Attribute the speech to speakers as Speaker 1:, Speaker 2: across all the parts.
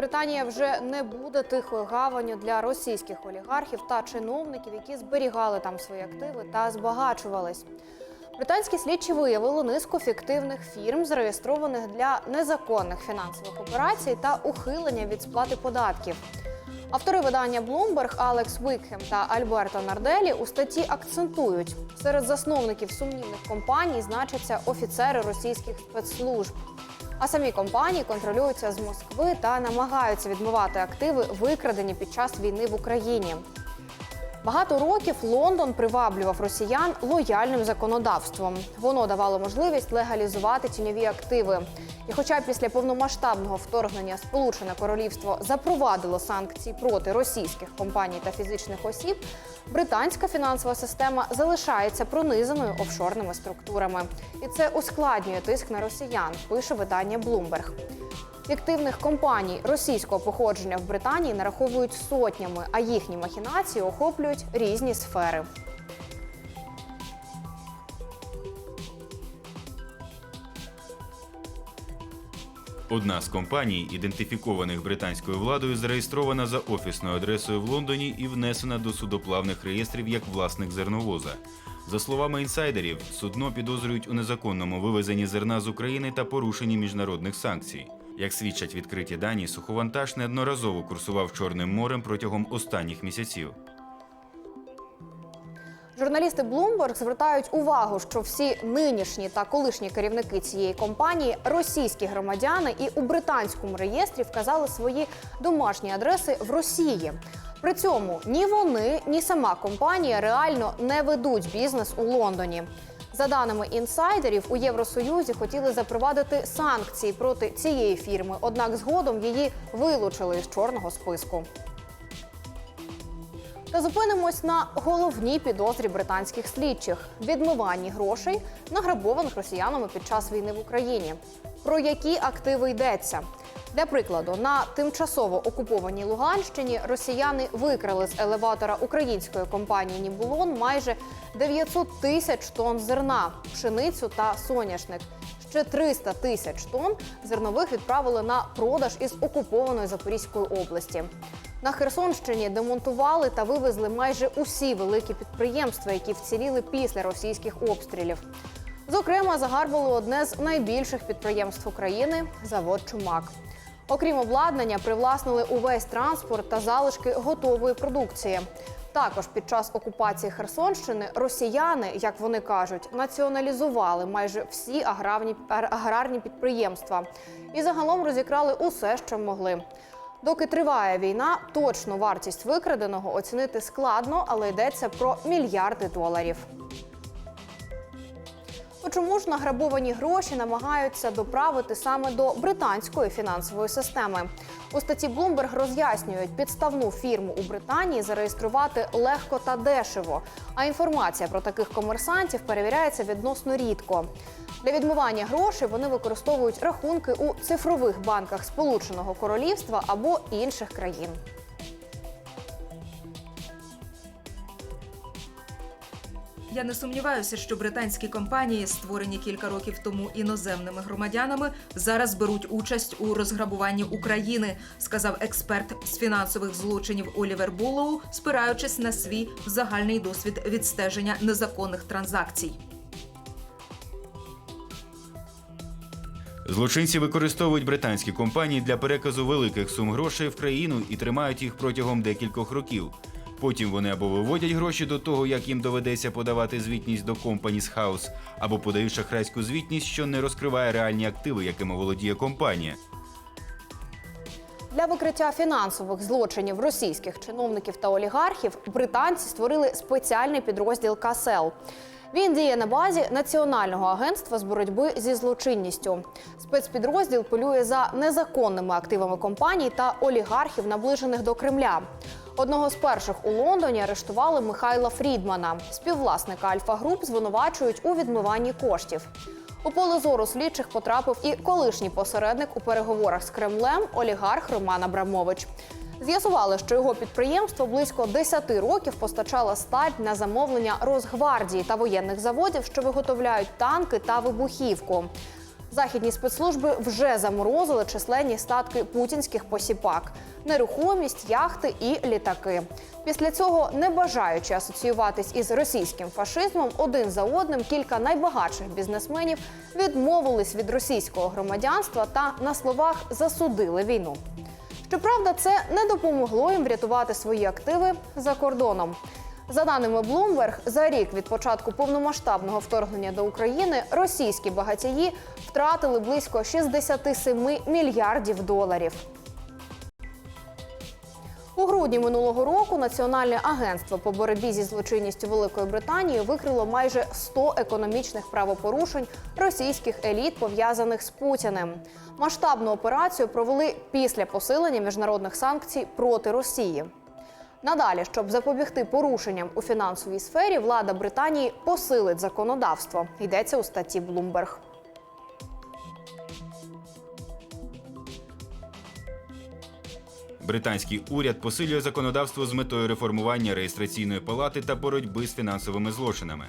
Speaker 1: Британія вже не буде тихою гаванню для російських олігархів та чиновників, які зберігали там свої активи та збагачувались. Британські слідчі виявили низку фіктивних фірм, зареєстрованих для незаконних фінансових операцій та ухилення від сплати податків. Автори видання Bloomberg Алекс Вікхем та Альберто Нарделі у статті акцентують, серед засновників сумнівних компаній значаться офіцери російських спецслужб. А самі компанії контролюються з Москви та намагаються відмивати активи, викрадені під час війни в Україні. Багато років Лондон приваблював росіян лояльним законодавством. Воно давало можливість легалізувати тіньові активи. І хоча після повномасштабного вторгнення Сполучене Королівство запровадило санкції проти російських компаній та фізичних осіб, британська фінансова система залишається пронизаною офшорними структурами. І це ускладнює тиск на росіян, пише видання Bloomberg. Фіктивних компаній російського походження в Британії нараховують сотнями, а їхні махінації охоплюють різні сфери.
Speaker 2: Одна з компаній, ідентифікованих британською владою, зареєстрована за офісною адресою в Лондоні і внесена до судоплавних реєстрів як власник зерновоза. За словами інсайдерів, судно підозрюють у незаконному вивезенні зерна з України та порушенні міжнародних санкцій. Як свідчать відкриті дані, суховантаж неодноразово курсував Чорним морем протягом останніх місяців.
Speaker 1: Журналісти Bloomberg звертають увагу, що всі нинішні та колишні керівники цієї компанії російські громадяни і у британському реєстрі вказали свої домашні адреси в Росії. При цьому ні вони, ні сама компанія реально не ведуть бізнес у Лондоні. За даними інсайдерів, у Євросоюзі хотіли запровадити санкції проти цієї фірми, однак згодом її вилучили із чорного списку. Та зупинимось на головній підозрі британських слідчих відмиванні грошей, награбованих росіянами під час війни в Україні. Про які активи йдеться? Для прикладу, на тимчасово окупованій Луганщині росіяни викрали з елеватора української компанії Нібулон майже 900 тисяч тонн зерна, пшеницю та соняшник. Ще 300 тисяч тонн зернових відправили на продаж із окупованої Запорізької області. На Херсонщині демонтували та вивезли майже усі великі підприємства, які вціліли після російських обстрілів. Зокрема, загарбали одне з найбільших підприємств України завод Чумак. Окрім обладнання, привласнили увесь транспорт та залишки готової продукції. Також під час окупації Херсонщини росіяни, як вони кажуть, націоналізували майже всі аграрні, аграрні підприємства і загалом розікрали усе, що могли. Доки триває війна, точну вартість викраденого оцінити складно, але йдеться про мільярди доларів. Чому ж награбовані гроші намагаються доправити саме до британської фінансової системи? У статті Bloomberg роз'яснюють, підставну фірму у Британії зареєструвати легко та дешево. А інформація про таких комерсантів перевіряється відносно рідко. Для відмивання грошей вони використовують рахунки у цифрових банках Сполученого Королівства або інших країн.
Speaker 3: Я не сумніваюся, що британські компанії, створені кілька років тому іноземними громадянами, зараз беруть участь у розграбуванні України, сказав експерт з фінансових злочинів Олівер Буллоу, спираючись на свій загальний досвід відстеження незаконних транзакцій.
Speaker 2: Злочинці використовують британські компанії для переказу великих сум грошей в країну і тримають їх протягом декількох років. Потім вони або виводять гроші до того, як їм доведеться подавати звітність до Companies House, або подають шахрайську звітність, що не розкриває реальні активи, якими володіє компанія.
Speaker 1: Для викриття фінансових злочинів російських чиновників та олігархів британці створили спеціальний підрозділ КАСЕЛ. Він діє на базі Національного агентства з боротьби зі злочинністю. Спецпідрозділ полює за незаконними активами компаній та олігархів, наближених до Кремля. Одного з перших у Лондоні арештували Михайла Фрідмана. Співвласника Альфа Груп звинувачують у відмиванні коштів. У поле зору слідчих потрапив і колишній посередник у переговорах з Кремлем олігарх Роман Абрамович. З'ясували, що його підприємство близько 10 років постачало сталь на замовлення Росгвардії та воєнних заводів, що виготовляють танки та вибухівку. Західні спецслужби вже заморозили численні статки путінських посіпак, нерухомість, яхти і літаки. Після цього, не бажаючи асоціюватись із російським фашизмом, один за одним кілька найбагатших бізнесменів відмовились від російського громадянства та на словах засудили війну. Щоправда, це не допомогло їм врятувати свої активи за кордоном. За даними Bloomberg, за рік від початку повномасштабного вторгнення до України російські багатії втратили близько 67 мільярдів доларів. У грудні минулого року Національне агентство по боротьбі зі злочинністю Великої Британії викрило майже 100 економічних правопорушень російських еліт, пов'язаних з Путіним. Масштабну операцію провели після посилення міжнародних санкцій проти Росії. Надалі, щоб запобігти порушенням у фінансовій сфері, влада Британії посилить законодавство. Йдеться у статті Bloomberg.
Speaker 2: Британський уряд посилює законодавство з метою реформування реєстраційної палати та боротьби з фінансовими злочинами.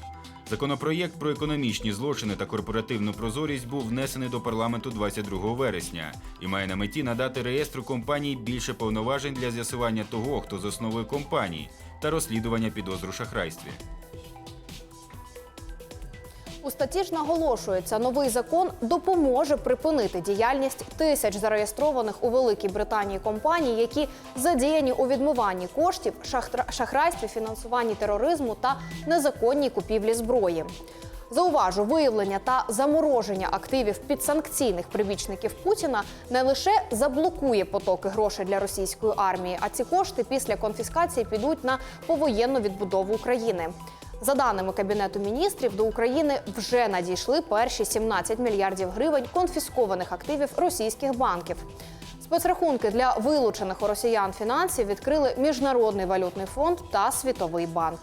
Speaker 2: Законопроєкт про економічні злочини та корпоративну прозорість був внесений до парламенту 22 вересня і має на меті надати реєстру компаній більше повноважень для з'ясування того, хто засновує компанії, та розслідування підозру шахрайстві.
Speaker 1: У статті ж наголошується, новий закон допоможе припинити діяльність тисяч зареєстрованих у Великій Британії компаній, які задіяні у відмиванні коштів, шахрайстві, фінансуванні тероризму та незаконній купівлі зброї. Зауважу, виявлення та замороження активів підсанкційних прибічників Путіна не лише заблокує потоки грошей для російської армії, а ці кошти після конфіскації підуть на повоєнну відбудову України. За даними Кабінету міністрів, до України вже надійшли перші 17 мільярдів гривень конфіскованих активів російських банків. Спецрахунки для вилучених у росіян фінансів відкрили Міжнародний валютний фонд та Світовий банк.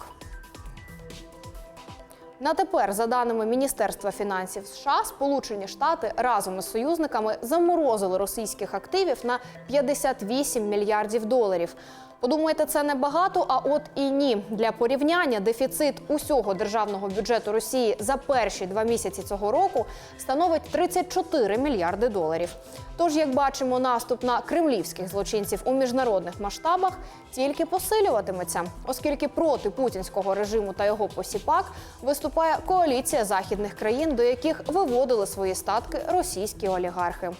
Speaker 1: На тепер, за даними Міністерства фінансів США, Сполучені Штати разом із союзниками заморозили російських активів на 58 мільярдів доларів. Подумаєте, це небагато, а от і ні. Для порівняння дефіцит усього державного бюджету Росії за перші два місяці цього року становить 34 мільярди доларів. Тож, як бачимо, наступ на кремлівських злочинців у міжнародних масштабах тільки посилюватиметься, оскільки проти путінського режиму та його посіпак виступає коаліція західних країн, до яких виводили свої статки російські олігархи.